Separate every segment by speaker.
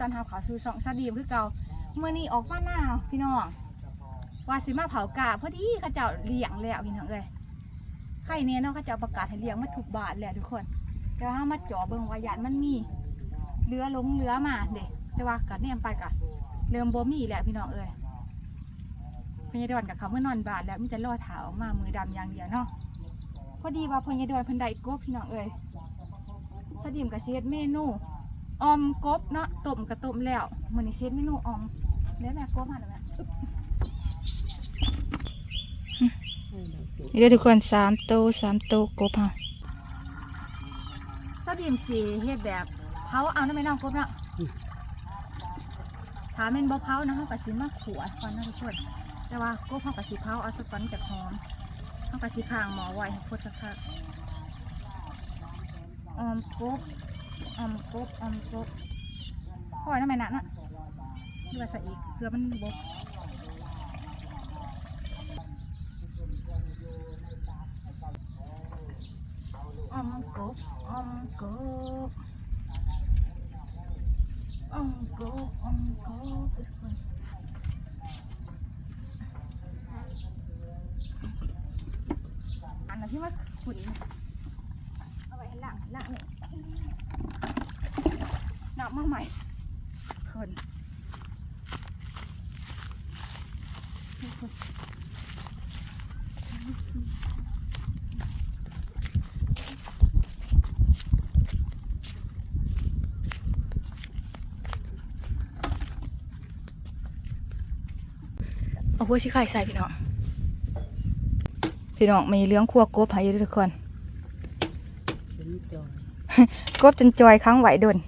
Speaker 1: ตอนทำข่าวสู่สองซาดีมคือเก่าเมื่อนี้ออกมาหน้าพี่น้องว่าสิมาเผากาพอดีเขาเจ้าเลี้ยงแล้วพี่น้องเอ้ยไข่เนี่ยเนาะเขาเจ้าประกาศให้เลี้ยงมาถูกบาทแล้วทุกคนแต่ว่ามาจ่อเบิ่งวายาดมันมีเรือลงเรือมาเด็แต่ว่ากัเนี่ยไปกะเริ่มบ่มีแล้วพี่น้องเอ้ยพญาดอนกับเขาเมื่อนอนบาทแล้วมันจะล่อถาออกมามือดำอย่างเดียวเนาะพอดีว่าพญาดอนพันไดกบพี่น้องเอ้ยสดิมกับเชียดเมนู ออมกบเนาะต้มกับต้มแล้วมื้อนี้เชียดเมนูออมแล้วแม่กบมาแล้วแม่นี่เด้อทุกคนสามโตสามโตกบฮะสดิมสีเฮ็ดแบบเผาเอาน้ำไม่น้องกบเนาะถ้าแม่นบ่เผานะเฮาก็สิมาขัวก่อนนะทุกคน แต่ว่ากบเฮาก็สิเผาเอาสักก่อนจะหอมเฮาก็สิพางหมอไว้ให้พดสักพักออมกบ อมกบอมกบพ่อยทำไมหนักน่ะดูว่าใส่อีกเพื่อมันบกอมกบอมกบอมกบออมกบทุกคนอันนั้นที่ว่าขุนเอาไว้ให้หลังหลังเนี่ย นับมาใหม่คนเอาหัวชิไข่ใส่พี่น้อง พี่น้องมีเลี้ยงครัวกบให้อยู่เด้อทุกคน
Speaker 2: เป็นจอย
Speaker 1: กบจนจอยค้างไหวดน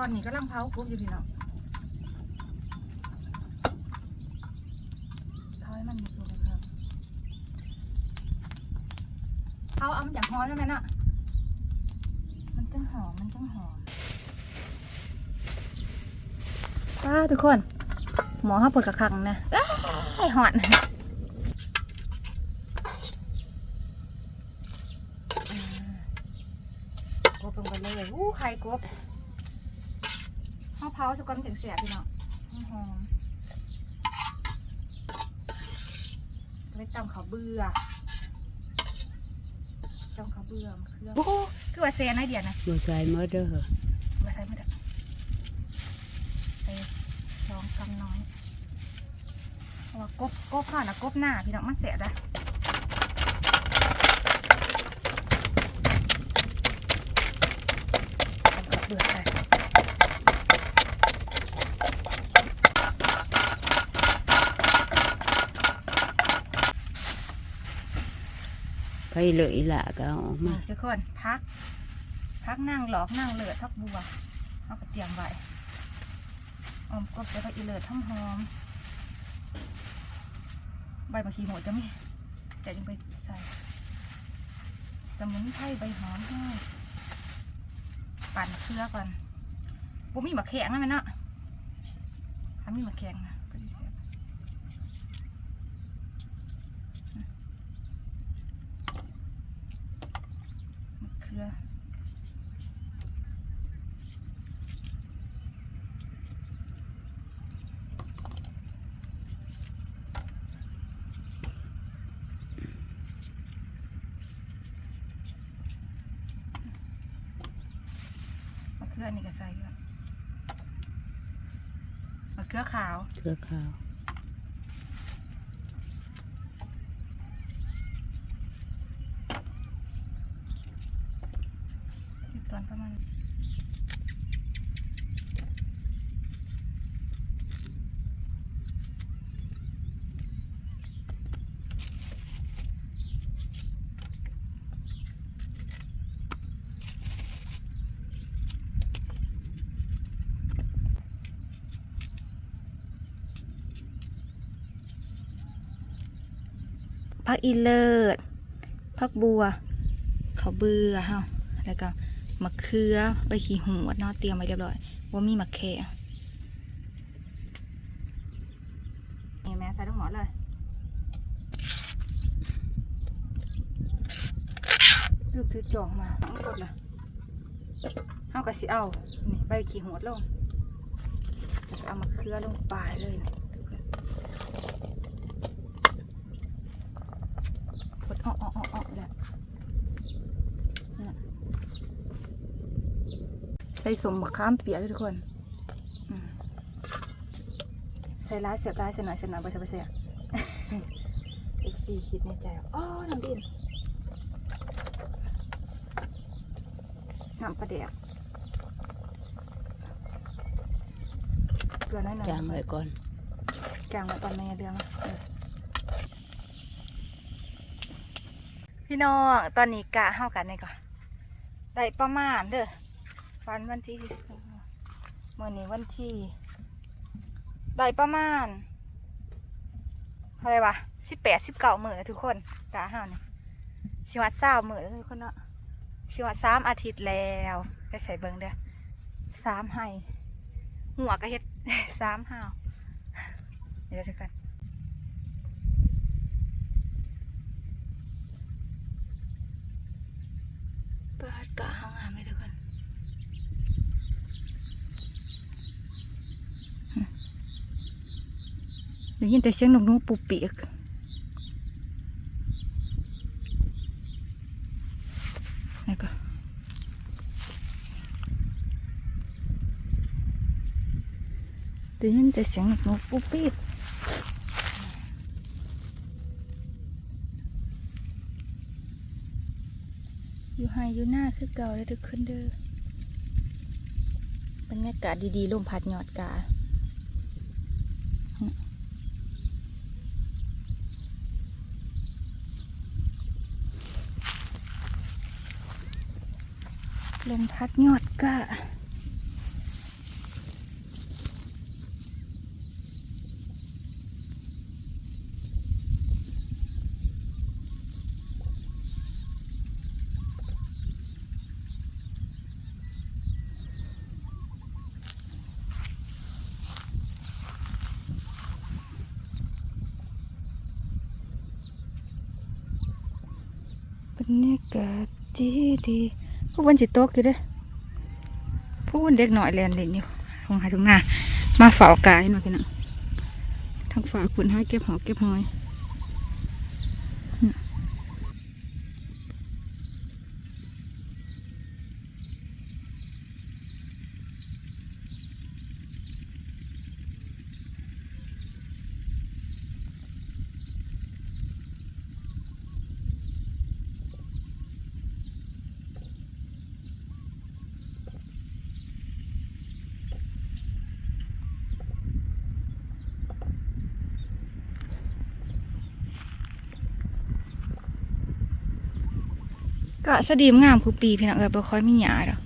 Speaker 1: ตอนนี้ก็ลังเผากบอยู่พี่น้องเผาให้มันมีตัวนะครับเผาเอามันจากหอมใช่ไหมน่ะ มันจังหอม มันจังหอมป้าทุกคน หมอห้าปวดกระคังนะไอ้ยหอนกบลงไปเลยอู้ไข่กบข้าวเผาสกอนถึงเสียพี่น้องหอมไม่จำเขาวเบื่อจำเขาวเบื่อมะเครื่องโอ้โหคือว่าเซียนไอเดียนะ
Speaker 2: มาใส่มาเด้อ
Speaker 1: มาใส่ไม่ได้ใส่ลองกำน้อยเพราะว่ากบกบผ่านนะกบหน้าพี่น้องมันเสียได้เอากบเบื่อใส่
Speaker 2: ไปเลยล่ะก็เอาออก
Speaker 1: มาทุกคนพัก พักนั่งหลอกนั่งเลือดทักบัวเอาไปเตรียมไว้ออมกบแล้วก็อีเลือดทั้งหอมใบบางทีโหดจะไม่แต่ยังไปใส่ สมุนไพรใบหอมให้ปั่นเครือก่อนปุ๊มีมะแข็งนะแม่เนาะทำมีมะแข็งนะก็ดีเสียบ มะมะเขือนี่ก็ใส่ด้วยมะเขือขาว
Speaker 2: เครือขาว
Speaker 1: อยู่ตอนประมาณ พักอีเลิศพักบัวเขาเบื่อเฮาแล้วก็มะเขือใบขี้หูดเนาะเตรียมไว้เรียบร้อยว่ามีมะแขงนี่แม่ใส่ลูกหมอเลยลูกถือจองมาไม่กดเลยเฮาก็สิเอานี่ใบขี้หัวลงแล้วก็เอามาเคลือลงไปเลยนี่ พดอ้ออ้ออ้ออ้อแบบใส่สมมะขามเปียกเลยทุกคนอืมใส่ร้ายเสียบร้ายเสียหน่อยเสียหน่อยไปเสียไปเสียเอฟซีคิดในใจว่าอ๋อน้ำดินน้ำปลาแดกเกลือน้อยหน่อย
Speaker 2: จางไว้ก่อน
Speaker 1: จางไว้ตอนแม่เรื่องเออ พี่น้องตอนนี้กะเฮากันนี่ก่อนได้ประมาณเด้อวันวันที่เมื่อนี้วันที่ได้ประมาณอะไรวะสิบแปดสิบเก้าหมื่นทุกคนกะเฮานี่สิวัดเศร้าหมื่นทุกคนเนาะสิวัดสามอาทิตย์แล้วไปใส่เบิงเด้อสามให้หัวก็เฮ็ดสามห้าวเดี๋ยวทุกคน ปิดกะห้องอาไม่ทุกคนได้ยินแต่เสียงนกนูปูปีกนี่ก็ได้ยินแต่เสียงนกนูปูเปียก อยู่ไฮอยู่หน้าคือเก่าเลยทุกคนเด้อบรรยากาศดีๆลมพัดหยอดกาลมพัดยอดกา รรยากาศดีดีๆผู้บนจิตตกอยู่เด้อผู้บนเด็กหน่อยแลนเล่นอยู่ทงหายทงหน้ามาเฝ้ากายหน่อยพี่น้องทางฝากคุณให้เก็บหอเก็บหอย ก็สะดีมงามผู้ปีพี่น้องเออบ่ค่อยมีหยาดอก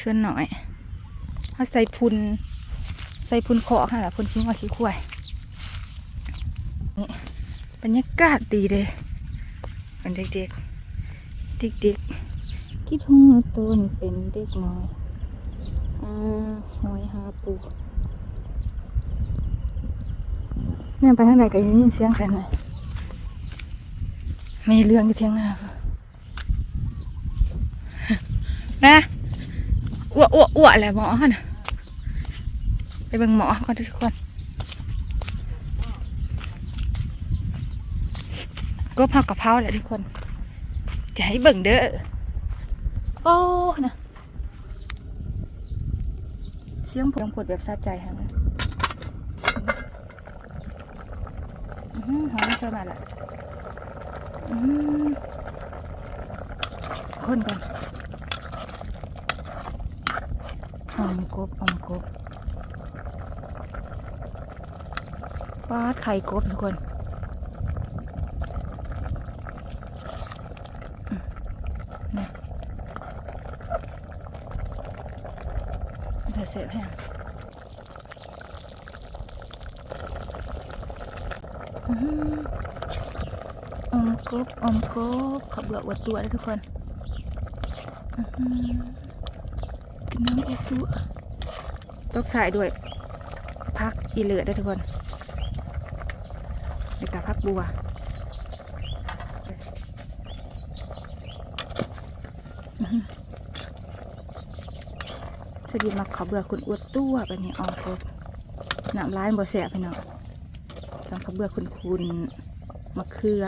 Speaker 1: ส่วนหน่อยเขาใส่พุนใส่พุนขอค่ะล่ะพุนทิ้งไว้ขี้ควายนี่บรรยากาศดีเลยเป็นเด็กๆเด็กๆคิดหัวตนเป็นเด็กน้อยอ่าหอยหาปูเนี่ยไปทางไหนก็ได้ยินเสียงกันเลยมีเรื่องอยู่เที่ยงหน้าค่ะ นะอ้วอ้วอ้วแหละหมอนะไปเบิ่งหมอก่อนทุกคนก็พักกะเพราแหละทุกคน จะให้เบิ่งเด้อโอ้นะเสียงผมปวดแบบสะใจฮะหอหอมช่วยมาละคนก่อน อมกบอมกบปาดไข่กบทุกคนนี่เดี๋ยวเสร็จแห้งอื้อหืออมกบอมกบขับเบือกวัดตัวเลยทุกคน อือหือกิ น้ำอีกตัวต้องถ่ายด้วย พักอีเหลือได้ทุกคนในกับพักบัวสดีมาขาวเบื่อคุณอวดตัวแบบนี้ออกกบน้ำร้ายบ่แสบพี่น้องสองขาวเบื่อคุณคุณมะเขือ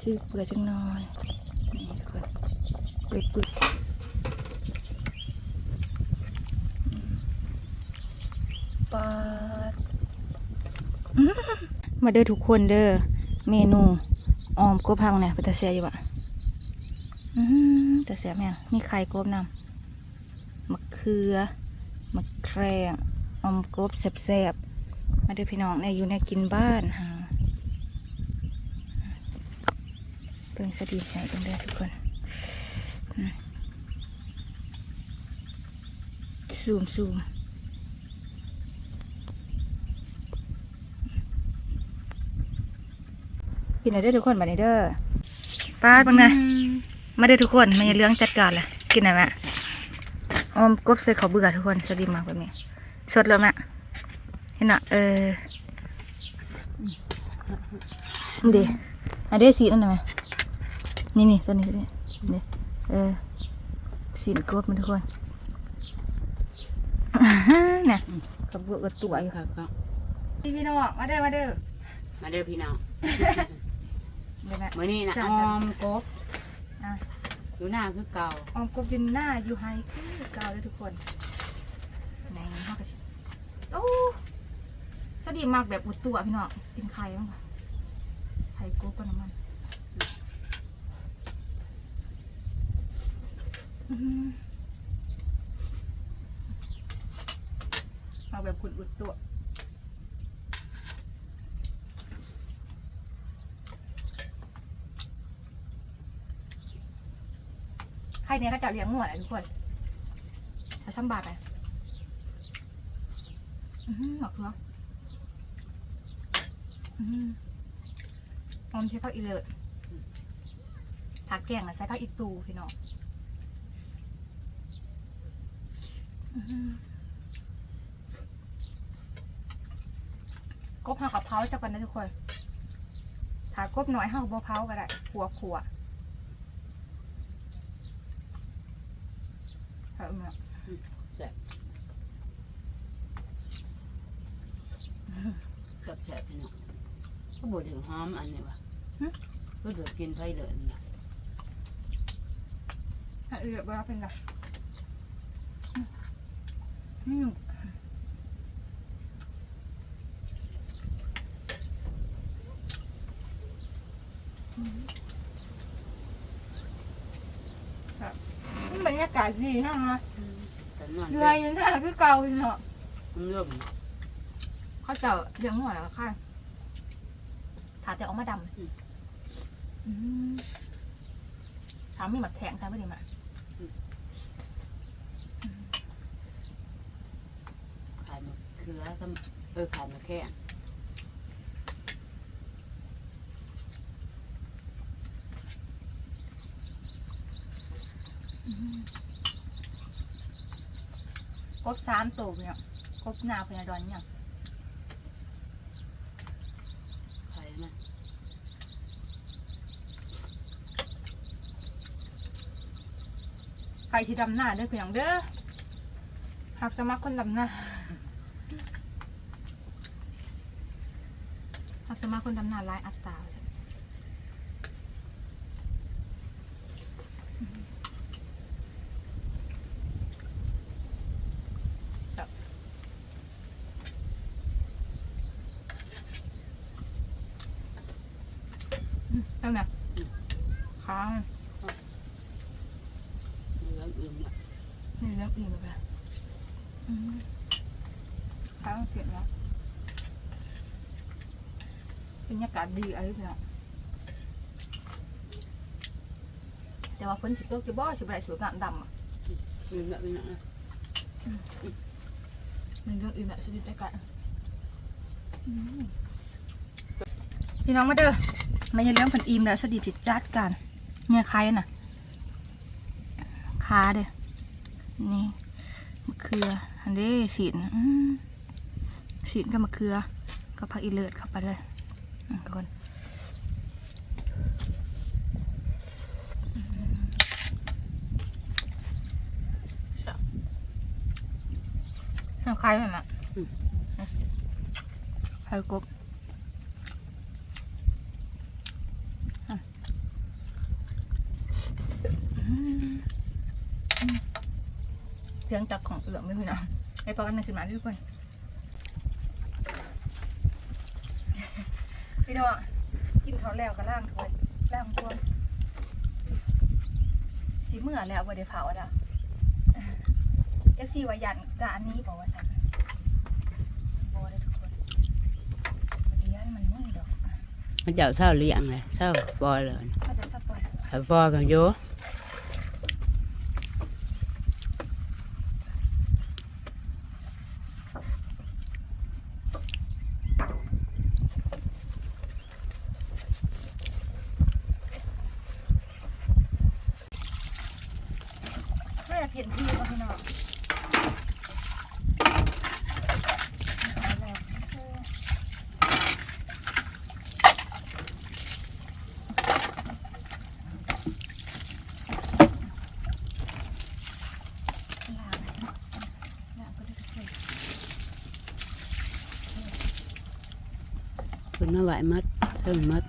Speaker 1: ซีเปลือจังน้อยนี่ทุกคนเปิดปึกปาดอื้อ มาเด้อทุกคนเด้อเมนูออมกบพังเนี่ยเป็นตาเสียอยู่อะอืมแต่เสียแม่มีไข่กบนำมะเขือมะแครงอมกบแซ่บๆมาเด้อพี่น้องเนี่ยอยู่ในกินบ้านฮะเพิ่งสะดีใจกันเด้อทุกคนซูมซูม กินอะไรเด้อทุกคนบัดนี้เด้อป้าดเบังนะมาเด้อทุกคนมาอย่าเรื่องจัดการเลยกินอะไรแม่ออมกบใส่เขาวเบื่อทุกคนสวัสดีมากแบบนี้สดแล้วแม่เห็นอะเออนี่ดิอันเดสีนั่นนะแม่นี่นี่ตัวนี้ตัวนี้นี่เออสีนกบมันทุกคนเนี่ยเขาวเบื่อกับตัวอยู่
Speaker 2: ครับก็
Speaker 1: พี่พี่น้องมาเด้อมาเด้อ
Speaker 2: มาเด้อพี่น้อง
Speaker 1: เดี๋ยวแม่
Speaker 2: มื้อนี้นะ
Speaker 1: จ้ะ
Speaker 2: ออมกบ
Speaker 1: อะ
Speaker 2: อยู่หน้าคือเก่า
Speaker 1: ออมกบดินหน้าอยู่ไฮคือเก่าเลยทุกคนไหนห้ากระชิโอ้สวัสดีมากแบบอุดตัวพี่น้องกินไข่บ้างปะไข่กบกับน้ำมันอื้อหือเอาแบบขุดอุดตัว ไข่เนี้ยเขาจะเลี้ยงงัวแหละทุกคนถ้าช่ำบาทเลยอือหือหมักเผืออือหือมใช้ผักอีเลิศผักแกงนะใส่ผักอีตูพี่น้องอื้อหือกบห้ากับเผาจะกันนะทุกคนถ้ากบหน้อยห้ากับเผาก็ได้ขัวขัวๆ เอาเนี่ย
Speaker 2: แซ่บกับแซ่บพี่น้องก็บ่ถึงหอมอันนี้ว่ะก็เดือดกินไปเลยนี่ล่ะ
Speaker 1: ถ้าเอือบว่าเป็นไรอืมครับ บรรยากาศดีนะฮะ
Speaker 2: แต่นอน
Speaker 1: เรืออยู่หน้าคือเก่าอยู่เนาะ
Speaker 2: มันเริ่ม
Speaker 1: เขาเจะเลี้ยงหัวแล้วค่ะถาแต่ออกมาดำอืมถามมีหมักแข็งใช่ไหมดีมา
Speaker 2: ขายมะเขือก็เออขายมะแข้ง
Speaker 1: กบสามตัวเนี่ยกบหนาพญาดอนเนี่ย
Speaker 2: ขายนะ
Speaker 1: ใครที่ดำหน้าเด้อเพียงเด้อหักสมัครคนดำหน้าหักสมัครคนดำหน้าหลายอัตราเลยครับอืมเอาหน่ะค้าง
Speaker 2: เริ่มอิ่มละ
Speaker 1: นี่เริ่มอิ่มแล้วค่ะอืม ค้างเสียงแล้วบรรยากาศดีอะไรพี่น้องแต่ว่าฝนสิตกจะบ่สิบ่ได้สวยงามดำอะ
Speaker 2: อิ่มละพี่น้นะ
Speaker 1: มันเรื่องอื่นแบบชีวิตได้กันพี่น้องมาเด้อมาอย่าเลี้ยงผันอิ่มแล้วสดีผิดจัดกันเนี่ยใครน่ะขาเด้อนี่มะเขืออันนี้ฉีดอืม ฉีดกับมะเขือก็ผักอีเลิศเข้าไปเลยทุกคนอืมคล้ายไหมมะ
Speaker 2: อืม
Speaker 1: ไข่กบเสียงจากของเอือมไม่คุยนะไอ้ปอกันนั่นขึ้นมาด้วยคน พี่น้องกินเขาวแล้วก็ล่างถ้วยล่างถ้วยสีเมื่อแล้วบ่ได้เผาแล้วเอฟซีว่ายันจานนี้บอกว่าสั่นบ่ได้ทุกคนปฏิญาณมันมึนดอก
Speaker 2: มันเจ้าเศร้าเลี้ยงเลยเศร้าปล่อยเลย
Speaker 1: ถ้าจะสักปล่อย
Speaker 2: ให้ปล่อยกันอยู่
Speaker 1: แเพียนพี่ว่าพี่น้องเอาแล้วเออล้างล้างก็ได้ทุกคน
Speaker 2: คุณมาไหวมัดเทิงมัด